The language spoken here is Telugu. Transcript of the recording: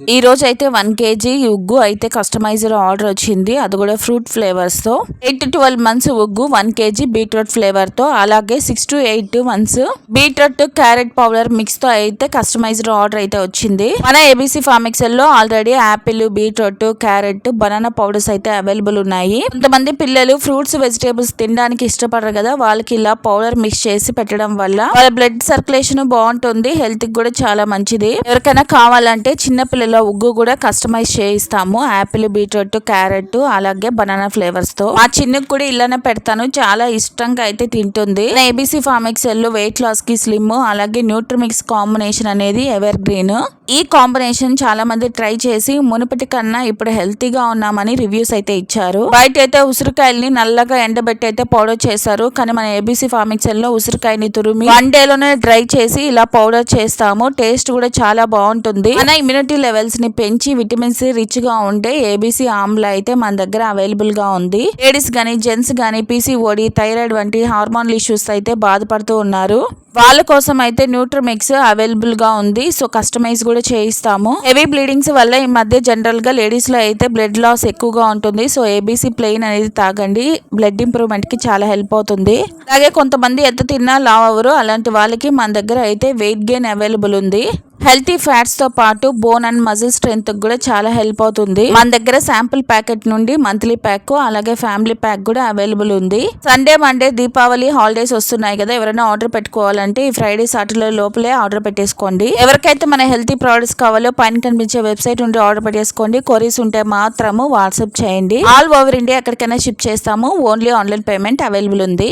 ఈ రోజు అయితే వన్ కేజీ ఉగ్గు అయితే కస్టమైజర్ ఆర్డర్ వచ్చింది. అది కూడా ఫ్రూట్ ఫ్లేవర్స్తో. ఎయిట్ టు ట్వెల్వ్ మంత్స్ ఉగ్గు వన్ కేజీ బీట్రూట్ ఫ్లేవర్తో. అలాగే six to eight months beetroot carrot powder మిక్స్తో అయితే కస్టమైజర్ ఆర్డర్ అయితే వచ్చింది. మన ABC ఫార్మిక్సెల్లో already apple beetroot carrot banana powders అయితే అవైలబుల్ ఉన్నాయి. కొంతమంది పిల్లలు ఫ్రూట్స్ వెజిటేబుల్స్ తినడానికి ఇష్టపడరు కదా. వాళ్ళకి ఇలా పౌడర్ మిక్స్ చేసి పెట్టడం వల్ల వాళ్ళ బ్లడ్ సర్క్యులేషన్ బాగుంటుంది. హెల్త్కి కూడా చాలా మంచిది. ఎవరికైనా కావాలంటే చిన్న పిల్లలు ఉగ్గు కూడా కస్టమైజ్ చేయిస్తాము. యాపిల్ బీట్రూట్ క్యారెట్ అలాగే బనానా ఫ్లేవర్స్తో మా చిన్నకు కూడా ఇలానే పెడతాను. చాలా ఇష్టంగా అయితే తింటుంది. ఏబీసీ ఫార్మిక్సెల్ వెయిట్ లాస్కి స్లిమ్ అలాగే న్యూట్రిమిక్స్ కాంబినేషన్ అనేది ఎవర్ గ్రీన్ ఈ కాంబినేషన్ చాలా మంది ట్రై చేసి మునుపటి కన్నా ఇప్పుడు హెల్తీగా ఉన్నామని రివ్యూస్ అయితే ఇచ్చారు. బయట అయితే ఉసిరికాయల్ని నల్లగా ఎండబెట్టి అయితే పౌడర్ చేశారు. కానీ మన ఏబీసీ ఫార్మిక్సెల్లో ఉసిరికాయని తురిమి వన్ డే లోనే డ్రై చేసి ఇలా పౌడర్ చేస్తాము. టేస్ట్ కూడా చాలా బాగుంటుంది. మన ఇమ్యూనిటీ లెవెల్స్ని పెంచి విటమిన్ సి రిచ్గా ఉండే ఏబీసీ ఆమ్లా అయితే మన దగ్గర అవైలబుల్గా ఉంది. లేడీస్ గానీ జెంట్స్ గానీ పీసీఓడి థైరాయిడ్ వంటి హార్మోనల్ ఇష్యూస్ అయితే బాధపడుతూ ఉన్నారు. వాళ్ళ కోసం అయితే న్యూట్రిమిక్స్ అవైలబుల్గా ఉంది. సో కస్టమైజ్ కూడా చేయిస్తాము. హెవీ బ్లీడింగ్స్ వల్ల ఈ మధ్య జనరల్గా లేడీస్లో అయితే బ్లడ్ లాస్ ఎక్కువగా ఉంటుంది. సో ఏబీసీ ప్లెయిన్ అనేది తాగండి. బ్లడ్ ఇంప్రూవ్మెంట్కి చాలా హెల్ప్ అవుతుంది. అలాగే కొంతమంది ఎంత తిన్నా లావ్ అవరు అలాంటి వాళ్ళకి మన దగ్గర అయితే వెయిట్ గెయిన్ అవైలబుల్ ఉంది. హెల్తీ ఫ్యాట్స్తో పాటు బోన్ అండ్ మజిల్ స్ట్రెంత్ కూడా చాలా హెల్ప్ అవుతుంది. మన దగ్గర శాంపుల్ ప్యాకెట్ నుండి మంత్లీ ప్యాక్ అలాగే ఫ్యామిలీ ప్యాక్ కూడా అవైలబుల్ ఉంది. సండే మండే దీపావళి హాలిడేస్ వస్తున్నాయి కదా ఎవరైనా ఆర్డర్ పెట్టుకోవాలంటే ఈ ఫ్రైడే సాటర్డే లోపలే ఆర్డర్ పెట్టేసుకోండి. ఎవరికైతే మన హెల్తీ ప్రోడక్ట్స్ కావాలో పైన కనిపించే వెబ్సైట్ నుండి ఆర్డర్ పెట్టేసుకోండి. కొరీస్ ఉంటే మాత్రము వాట్సాప్ చేయండి. ఆల్ ఓవర్ ఇండియా ఎక్కడికైనా షిప్ చేస్తాము. ఓన్లీ ఆన్లైన్ పేమెంట్ అవైలబుల్ ఉంది.